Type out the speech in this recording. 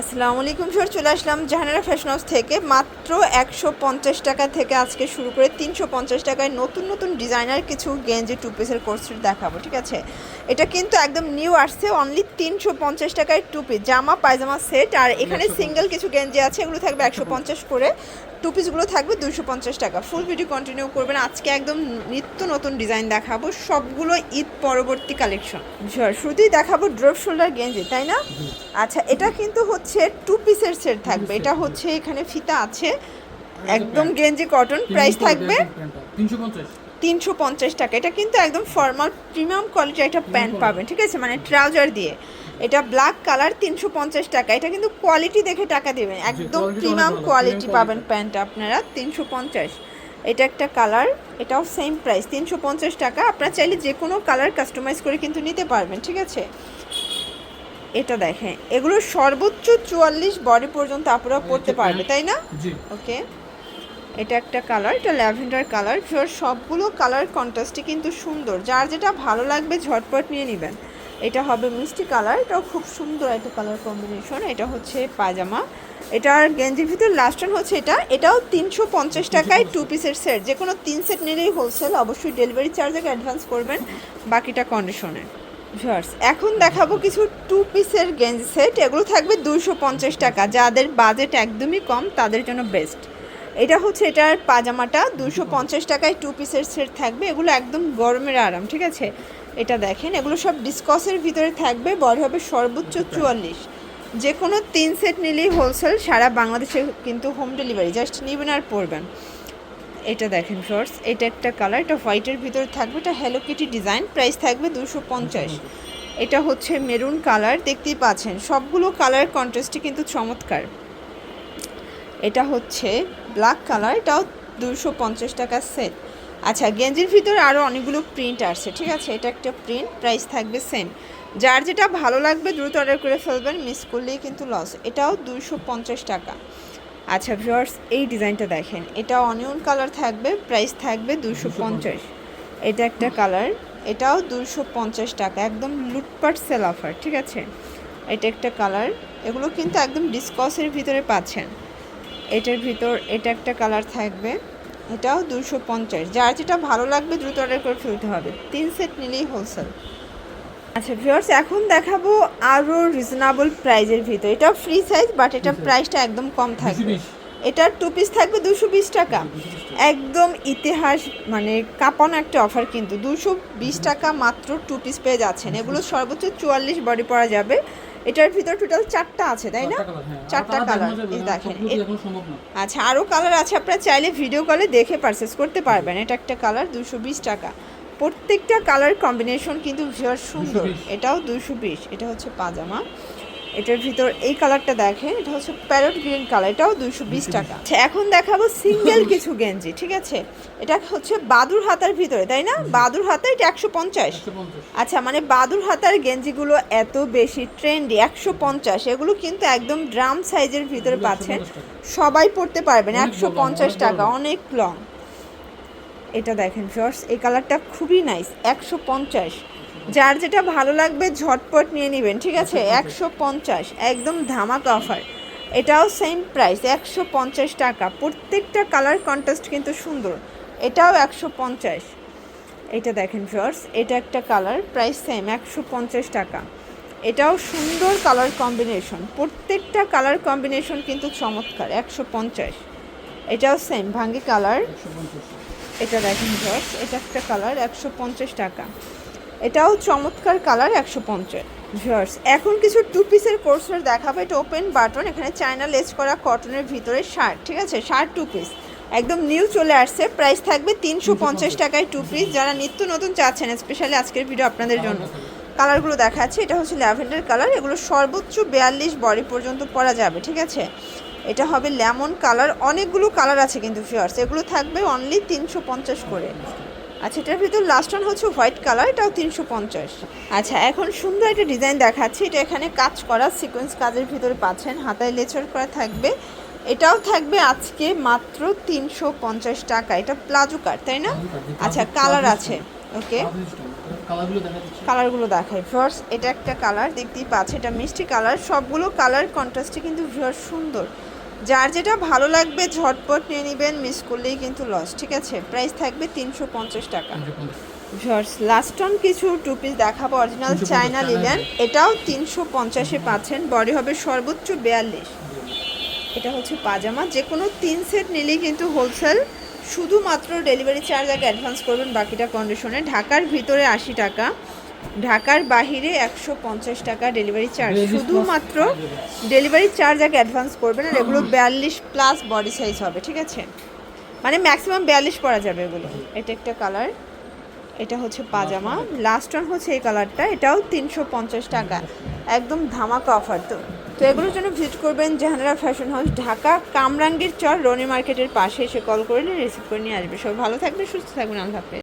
আসসালামু আলাইকুম স্যার চলে আসলাম জাহানারা ফ্যাশন হাউস থেকে। মাত্র একশো পঞ্চাশ টাকা থেকে আজকে শুরু করে তিনশো পঞ্চাশ টাকায় নতুন নতুন ডিজাইনার কিছু গেঞ্জি টু পিসের কোর্স দেখাবো ঠিক আছে? এটা কিন্তু একদম নিউ আসছে অনলি তিনশো পঞ্চাশ টাকায় টু পিস জামা পায়জামা সেট আর এখানে সিঙ্গেল কিছু গেঞ্জি আছে এগুলো থাকবে একশো পঞ্চাশ। করে। টু পিসগুলো থাকবে দুশো পঞ্চাশ টাকা। ফুল ভিডিও কন্টিনিউ করবেন আজকে একদম নিত্য নতুন ডিজাইন দেখাবো সবগুলো ঈদ পরবর্তী কালেকশন শুরুতেই দেখাবো ড্রপ শোল্ডার গেঞ্জি তাই না? আচ্ছা এটা কিন্তু হচ্ছে টু পিসের সেট থাকবে। এটা হচ্ছে এখানে ফিতা আছে। একদম গেঞ্জি কটন প্রাইস থাকবে তিনশো পঞ্চাশ। তিনশো পঞ্চাশ টাকা। এটা কিন্তু একদম ফর্মাল প্রিমিয়াম কোয়ালিটির একটা প্যান্ট পাবেন ঠিক আছে? মানে ট্রাউজার দিয়ে। এটা ব্ল্যাক কালার তিনশো পঞ্চাশ টাকা। এটা কিন্তু কোয়ালিটি দেখে টাকা দেবেন। একদম প্রিমিয়াম কোয়ালিটি পাবেন প্যান্ট আপনারা তিনশো পঞ্চাশ। এটা একটা কালার এটাও সেম প্রাইস তিনশো পঞ্চাশ টাকা। আপনারা চাইলে যে কোনো কালার কাস্টমাইজ করে কিন্তু নিতে পারবেন ঠিক আছে? এটা দেখেন। এগুলো সর্বোচ্চ চুয়াল্লিশ বডি পর্যন্ত আপনারা পড়তে পারবে তাই না? জি। ওকে এটা একটা কালার এটা ল্যাভেন্ডার কালার ফিওর সবগুলো কালার কন্ট্রাস্টই কিন্তু সুন্দর। যার যেটা ভালো লাগবে ঝটপট নিয়ে নেবেন। এটা হবে মিষ্টি কালার এটাও খুব সুন্দর একটা কালার কম্বিনেশন এটা হচ্ছে পায়জামা। এটার গেঞ্জির ভিতর লাস্ট হচ্ছে এটা। এটাও তিনশো পঞ্চাশ টাকায় টু পিসের সেট যে কোনো তিন সেট নিলেই হোলসেল অবশ্যই ডেলিভারি চার্জ আগে অ্যাডভান্স করবেন বাকিটা কন্ডিশনে ভিউয়ার্স, এখন দেখাবো কিছু টু পিসের গেঞ্জি সেট এগুলো থাকবে দুশো পঞ্চাশ টাকা। যাদের বাজেট একদমই কম, তাদের জন্য বেস্ট এটা হচ্ছে এটার পাজামাটা দুশো পঞ্চাশ টাকায় টু পিসের সেট থাকবে। এগুলো একদম গরমের আরাম, ঠিক আছে? এটা দেখেন, এগুলো সব ডিসকসের ভিতরে থাকবে। বড় হবে সর্বোচ্চ চুয়াল্লিশ। যে কোনো তিন সেট নিলেই হোলসেল সারা বাংলাদেশে কিন্তু হোম ডেলিভারি জাস্ট নেবেন আর পড়বেন এটা দেখেন শর্টস এটা একটা কালার, এটা হোয়াইটের ভিতরে থাকবে, এটা হ্যালো কিটি ডিজাইন প্রাইস থাকবে দুশো পঞ্চাশ। এটা হচ্ছে মেরুন কালার, দেখতেই পাচ্ছেন, সবগুলো কালার কন্ট্রাস্টই কিন্তু চমৎকার। এটা হচ্ছে ব্ল্যাক কালার, এটাও দুশো পঞ্চাশ টাকা সেট আচ্ছা গেঞ্জির ভিতরে আরও অনেকগুলো প্রিন্ট আসছে, ঠিক আছে? এটা একটা প্রিন্ট প্রাইস থাকবে সেম যার যেটা ভালো লাগবে, দ্রুত অর্ডার করে ফেলবেন মিস করলেই কিন্তু লস এটাও দুশো পঞ্চাশ টাকা। আচ্ছা ভিউয়ার্স এই ডিজাইনটা দেখেন। এটা অনিয়ন কালার থাকবে প্রাইস থাকবে দুশো পঞ্চাশ। এটা একটা কালার এটাও দুশো পঞ্চাশ টাকা, একদম লুটপাট সেল অফার ঠিক আছে? এটা একটা কালার এগুলো কিন্তু একদম ডিসকসের ভিতরে পাচ্ছেন। এটার ভিতর, এটা একটা কালার থাকবে, এটাও দুশো পঞ্চাশ। যার যেটা ভালো লাগবে, দ্রুত অর্ডার করে ফেলতে হবে। তিন সেট নিলেই হোলসেল আচ্ছা ভিউয়ার্স এখন দেখাবো আরও রিজনেবল প্রাইজের ভিতর। এটা ফ্রি সাইজ বাট এটা প্রাইসটা একদম কম থাকবে। এটার টু পিস থাকবে দুশো বিশ টাকা। একদম ইতিহাস মানে কাঁপানো একটা অফার কিন্তু। দুশো বিশ টাকা মাত্র টু পিস পেয়ে যাচ্ছেন। এগুলো সর্বোচ্চ চুয়াল্লিশ বডি পরা যাবে। এটার ভিতর টোটাল চারটা আছে তাই না? চারটা কালার দেখেন এ- এখন সম্ভব না। আচ্ছা আরও কালার আছে আপনারা চাইলে ভিডিও কলে দেখে পারচেস করতে পারবেন। এটা একটা কালার দুশো বিশ টাকা। প্রত্যেকটা কালার কম্বিনেশন কিন্তু ভীষণ সুন্দর। এটাও দুশো বিশ এটা হচ্ছে পাজামা। এটার ভিতর এই কালারটা দেখেন এটা হচ্ছে প্যারট গ্রিন কালার এটাও দুশো বিশ টাকা। আচ্ছা এখন দেখাবো সিঙ্গেল কিছু গেঞ্জি ঠিক আছে? এটা হচ্ছে বাদুর হাতার ভিতরে তাই না? বাদুর হাতা এটা একশো পঞ্চাশ। আচ্ছা মানে বাদুর হাতার গেঞ্জিগুলো এত বেশি ট্রেন্ডি একশো পঞ্চাশ। এগুলো কিন্তু একদম ড্রাম সাইজের ভিতরে পাচ্ছেন। সবাই পড়তে পারবেন একশো পঞ্চাশ টাকা অনেক লং এটা দেখেন ফিওর্স এই কালারটা খুবই নাইস একশো পঞ্চাশ। যার যেটা ভালো লাগবে ঝটপট নিয়ে নেবেন ঠিক আছে? একশো পঞ্চাশ। একদম ধামাকা অফার এটাও সেম প্রাইস একশো পঞ্চাশ টাকা। প্রত্যেকটা কালার কন্ট্রাস্ট কিন্তু সুন্দর এটাও একশো পঞ্চাশ। এটা দেখেন ফিওর্স এটা একটা কালার প্রাইস সেম একশো পঞ্চাশ টাকা। এটাও সুন্দর কালার কম্বিনেশন প্রত্যেকটা কালার কম্বিনেশন কিন্তু চমৎকার একশো পঞ্চাশ। এটাও সেম ভাঙ্গি কালার এটা দেখেন ভিউয়ার্স এটা একটা কালার একশো পঞ্চাশ টাকা। এটাও চমৎকার কালার একশো পঞ্চাশ। ভিউয়ার্স এখন কিছু টু পিসের কোর্সের দেখাবো। এটা ওপেন বাটন এখানে চায়না লেস করা কটনের ভিতরে শার্ট ঠিক আছে? শার্ট টু পিস একদম নিউ চলে আসছে প্রাইস থাকবে তিনশো পঞ্চাশ টাকায় টু পিস যারা নিত্য নতুন চাচ্ছেন স্পেশালি আজকের ভিডিও আপনাদের জন্য। কালারগুলো দেখাচ্ছে এটা হচ্ছে ল্যাভেন্ডার কালার এগুলো সর্বোচ্চ বিয়াল্লিশ বডি পর্যন্ত পরা যাবে ঠিক আছে? এটা হবে লেমন কালার। অনেকগুলো কালার আছে কিন্তু ফিয়ার্স এগুলো থাকবে অনলি তিনশো পঞ্চাশ করে। আচ্ছা এটার ভিতর লাস্ট ওয়ান হচ্ছে হোয়াইট কালার এটাও তিনশো পঞ্চাশ। আচ্ছা এখন সুন্দর একটা ডিজাইন দেখাচ্ছি। এটা এখানে কাজ করা সিকোয়েন্স কাজের ভিতরে পাচ্ছেন, হাতায় লেচার করা থাকবে। এটাও থাকবে আজকে মাত্র তিনশো পঞ্চাশ টাকা। এটা প্লাজো কাট তাই না? আচ্ছা কালার আছে। ওকে কালারগুলো দেখা যাচ্ছে কালারগুলো দেখাই। ভিউয়ার্স এটা একটা কালার দেখতেই পাচ্ছে এটা মিষ্টি কালার সবগুলো কালার কন্ট্রাস্টে কিন্তু ভিউয়ার্স সুন্দর। যার যেটা ভালো লাগবে ঝটপট নিয়ে নেবেন মিস করলেই কিন্তু লস ঠিক আছে? প্রাইস থাকবে তিনশো পঞ্চাশ টাকা। লাস্ট অন কিছু টু পিস দেখাবো অরিজিনাল চায়না লিলেন। এটাও তিনশো পঞ্চাশে পাচ্ছেন বডি হবে সর্বোচ্চ বিয়াল্লিশ। এটা হচ্ছে পাজামা যে কোনো তিন সেট নিলেই কিন্তু হোলসেল শুধুমাত্র ডেলিভারি চার্জ আগে অ্যাডভান্স করবেন বাকিটা কন্ডিশনে ঢাকার ভিতরে আশি টাকা। ঢাকার বাহিরে একশো পঞ্চাশ টাকা ডেলিভারি চার্জ শুধুমাত্র ডেলিভারি চার্জ আগে অ্যাডভান্স করবেন আর এগুলো বিয়াল্লিশ প্লাস বডি সাইজ হবে ঠিক আছে? মানে ম্যাক্সিমাম বিয়াল্লিশ পরা যাবে এগুলো। এটা একটা কালার এটা হচ্ছে পাজামা। লাস্ট ওয়ান হচ্ছে এই কালারটা এটাও তিনশো পঞ্চাশ টাকা। একদম ধামাকা অফার তো। তো এগুলোর জন্য ভিজিট করবেন জাহানারা ফ্যাশন হাউস ঢাকা কামরাঙ্গীর চর রনি মার্কেটের পাশে। এসে কল করে নিয়ে রিসিভ করে নিয়ে আসবে। সবাই ভালো থাকবে সুস্থ থাকবেন আল্লাহ হাফেজ।